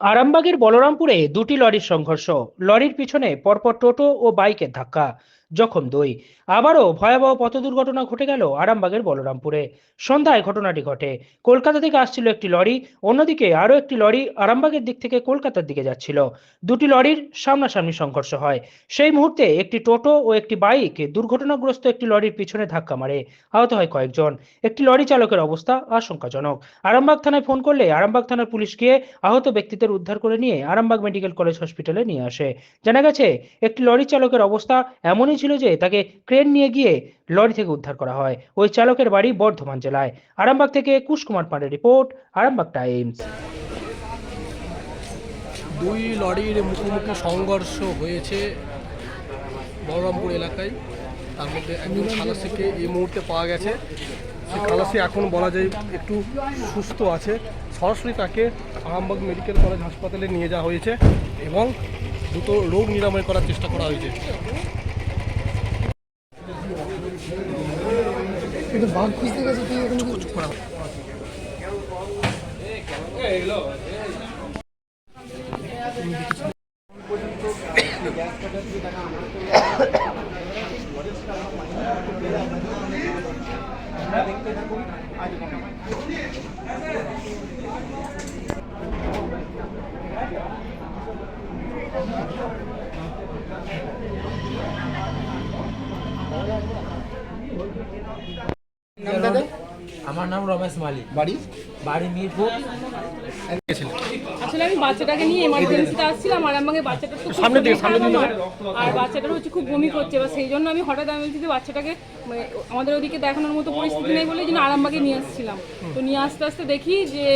আরামবাগের বলরামপুরে দুটি লরির সংঘর্ষ। লরির পিছনে পরপর টোটো ও বাইকের ধাক্কা। জখম দুই। আবারও ভয়াবহ পথ দুর্ঘটনা ঘটে গেল আরামবাগের বলরামপুরে। সন্ধ্যায় ঘটনাটি ঘটে। কলকাতা থেকে আসছিল একটি লরি, অন্যদিকে আরও একটি লরি আরামবাগের দিক থেকে কলকাতার দিকে যাচ্ছিল। দুটি লরির সামনাসামনি সংঘর্ষ হয়। সেই মুহূর্তে একটি টোটো ও একটি বাইক দুর্ঘটনাগ্রস্ত একটি লরির পিছনে ধাক্কা মারে। আহত হয় কয়েকজন। একটি লরি চালকের অবস্থা আশঙ্কাজনক। আরামবাগ থানায় ফোন করলে আরামবাগ থানার পুলিশ গিয়ে আহত ব্যক্তিদের উদ্ধার করে নিয়ে আরামবাগ মেডিকেল কলেজ হসপিটালে নিয়ে আসে। জানা গেছে, একটি লরি চালকের অবস্থা এমনই যে তাকে ক্রেন নিয়ে গিয়ে লরি থেকে উদ্ধার করা হয়। ওই চালকের বাড়ি বর্ধমান জেলায়। আরামবাগ থেকে কুশ কুমার পান্ডে রিপোর্ট, আরামবাগ টাইমস। দুই লরির মুখোমুখি সংঘর্ষ হয়েছে বহরমপুর এলাকায়। তার মধ্যে একজন খালাসিকে এই মুহূর্তে পাওয়া গেছে। সেই খালাসি এখন বলা যায় একটু সুস্থ আছে। সরাসরি তাকে আরামবাগ মেডিকেল কলেজ হাসপাতালে নিয়ে যাওয়া হয়েছে এবং দ্রুত রোগ নিরাময় করার চেষ্টা করা হয়েছে। কিন্তু বাঘ খুঁজতে গেছে তুই এখন কি- নাম দাদা আমার নাম রমেশ মালিক। বাড়ি? বাড়ি মিরপুর। আসলে আমি বাচ্চাটাকে নিয়ে এমার্জেন্সিতে আসছিলাম আর আমাকে বাচ্চাটা তো দিকে, দিকে। আর বাচ্চাটার হচ্ছে খুব বমি করছে এবার সেই জন্য আমি হঠাৎ এমার্জেন্সিতে বাচ্চাটাকে মানে আমাদের ওদিকে দেখানোর মতো পরিস্থিতি নেই বলে জন্য আরামবাগে নিয়ে আসছিলাম। তো নিয়ে আসতে আসতে দেখি যে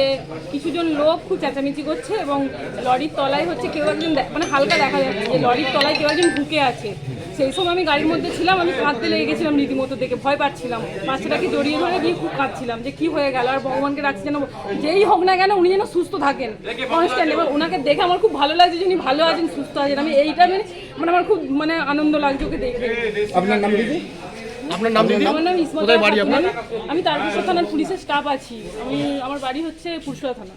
কিছুজন লোক খুব চেঁচামেচি করছে এবং লরির তলায় হচ্ছে কেউ একজন মানে হালকা দেখা যাচ্ছে যে লরির তলায় কেউ একজন ঢুকে আছে। সেই সময় আমি গাড়ির মধ্যে ছিলাম আমি কাঁদতে লেগে গেছিলাম রীতিমতো দেখে ভয় পাচ্ছিলাম। বাচ্চাটাকে জড়িয়ে ধরে নিয়ে খুব কাঁদছিলাম যে কি হয়ে গেল আর ভগবানকে রাখছি যেন যেই হোক না কেন উনি যেন সুস্থ থাকেন। কনস্ট্যান্ট এবার ওনাকে দেখে আমার খুব ভালো লাগছে যে উনি ভালো আছেন সুস্থ আছেন। আমি এইটা মানে মানে আমার খুব মানে আনন্দ লাগছে ওকে দেখে। আপনার নাম দিদি? আপনার নাম দিদি? আমার নাম ইসমত কোথায় বাড়ি আপনার? আমি তারকেশ্বর থানার পুলিশের স্টাফ আছি। আমি আমার বাড়ি হচ্ছে পুরসুরা থানা।